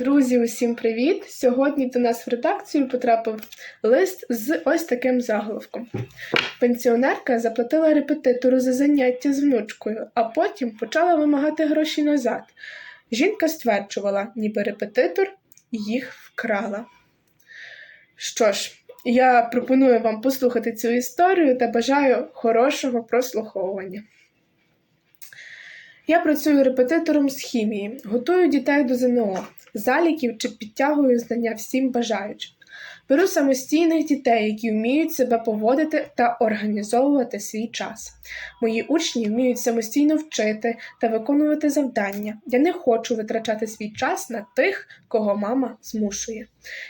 Друзі, усім привіт! Сьогодні до нас в редакцію потрапив лист з ось таким заголовком. Пенсіонерка заплатила репетитору за заняття з внучкою, а потім почала вимагати гроші назад. Жінка стверджувала, ніби репетитор їх вкрала. Що ж, я пропоную вам послухати цю історію та бажаю хорошого прослуховування. Я працюю репетитором з хімії, готую дітей до ЗНО, заліків чи підтягую знання всім бажаючим. Беру самостійних дітей, які вміють себе поводити та організовувати свій час. Мої учні вміють самостійно вчити та виконувати завдання. Я не хочу витрачати свій час на тих, кого мама змушує.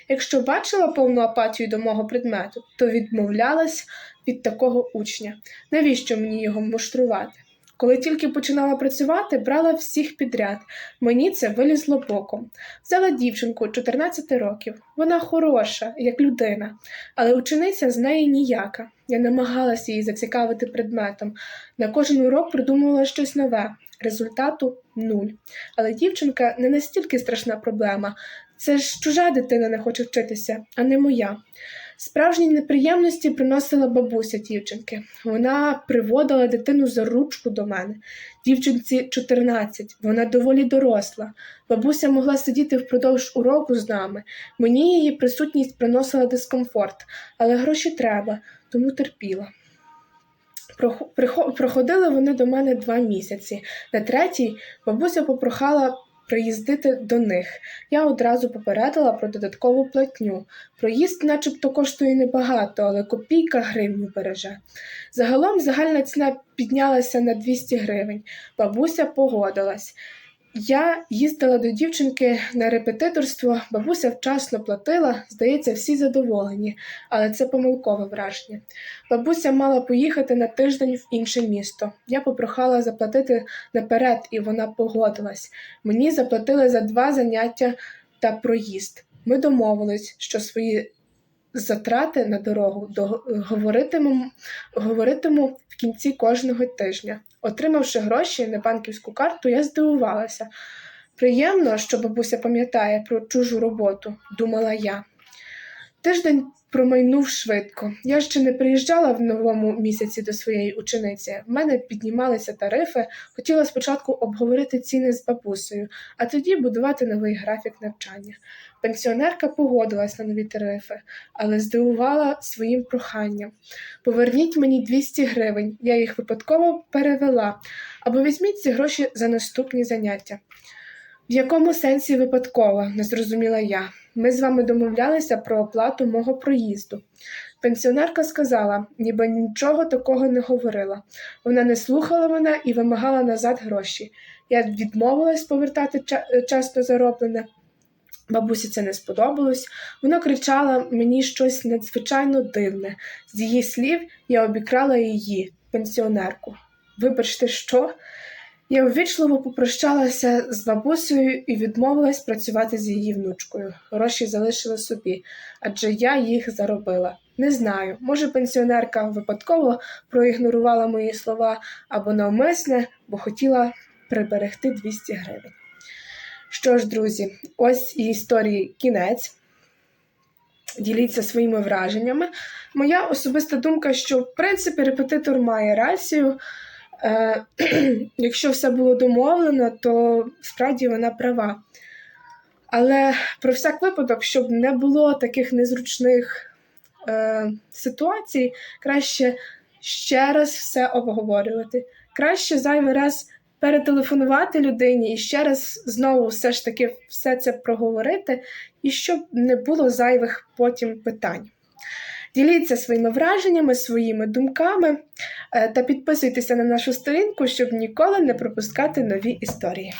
Якщо бачила повну апатію до мого предмету, то відмовлялась від такого учня. Навіщо мені його муштрувати? Коли тільки починала працювати, брала всіх підряд. Мені це вилізло боком. Взяла дівчинку 14 років. Вона хороша, як людина, але учениця з неї ніяка. Я намагалася її зацікавити предметом. На кожен урок придумувала щось нове. Результату нуль. Але дівчинка не настільки страшна проблема. Це ж чужа дитина не хоче вчитися, а не моя. Справжні неприємності приносила бабуся дівчинки. Вона приводила дитину за ручку до мене. Дівчинці 14, вона доволі доросла. Бабуся могла сидіти впродовж уроку з нами. Мені її присутність приносила дискомфорт, але гроші треба, тому терпіла. Прохо- Проходили вони до мене два місяці. На третій бабуся попрохала приїздити до них. Я одразу попередила про додаткову платню. Проїзд начебто коштує небагато, але копійка гривню береже. Загалом загальна ціна піднялася на 200 гривень. Бабуся погодилась. Я їздила до дівчинки на репетиторство, бабуся вчасно платила, здається, всі задоволені, але це помилкове враження. Бабуся мала поїхати на тиждень в інше місто. Я попрохала заплатити наперед, і вона погодилась. Мені заплатили за два заняття та проїзд. Ми домовились, що свої затрати на дорогу до- говоритиму, говоритиму в кінці кожного тижня. Отримавши гроші на банківську карту, я здивувалася. Приємно, що бабуся пам'ятає про чужу роботу, думала я. Тиждень промайнув швидко. Я ще не приїжджала в новому місяці до своєї учениці. В мене піднімалися тарифи. Хотіла спочатку обговорити ціни з бабусею, а тоді будувати новий графік навчання. Пенсіонерка погодилась на нові тарифи, але здивувала своїм проханням. Поверніть мені 200 гривень, я їх випадково перевела, або візьміть ці гроші за наступні заняття. В якому сенсі випадково, не зрозуміла я. Ми з вами домовлялися про оплату мого проїзду. Пенсіонерка сказала, ніби нічого такого не говорила. Вона не слухала мене і вимагала назад гроші. Я відмовилась повертати часто зароблене. Бабусі це не сподобалось. Вона кричала мені щось надзвичайно дивне. З її слів я обікрала її, пенсіонерку. Вибачте, що? Я увічливо попрощалася з бабусею і відмовилась працювати з її внучкою. Гроші залишила собі, адже я їх заробила. Не знаю, може пенсіонерка випадково проігнорувала мої слова або навмисне, бо хотіла приберегти 200 гривень. Що ж, друзі, ось і історії кінець. Діліться своїми враженнями. Моя особиста думка, що в принципі репетитор має рацію. Е, якщо все було домовлено, то справді вона права. Але про всяк випадок, щоб не було таких незручних е, ситуацій, краще ще раз все обговорювати. Краще зайвий раз перетелефонувати людині і ще раз знову все ж таки все це проговорити, і щоб не було зайвих потім питань. Діліться своїми враженнями, своїми думками та підписуйтеся на нашу сторінку, щоб ніколи не пропускати нові історії.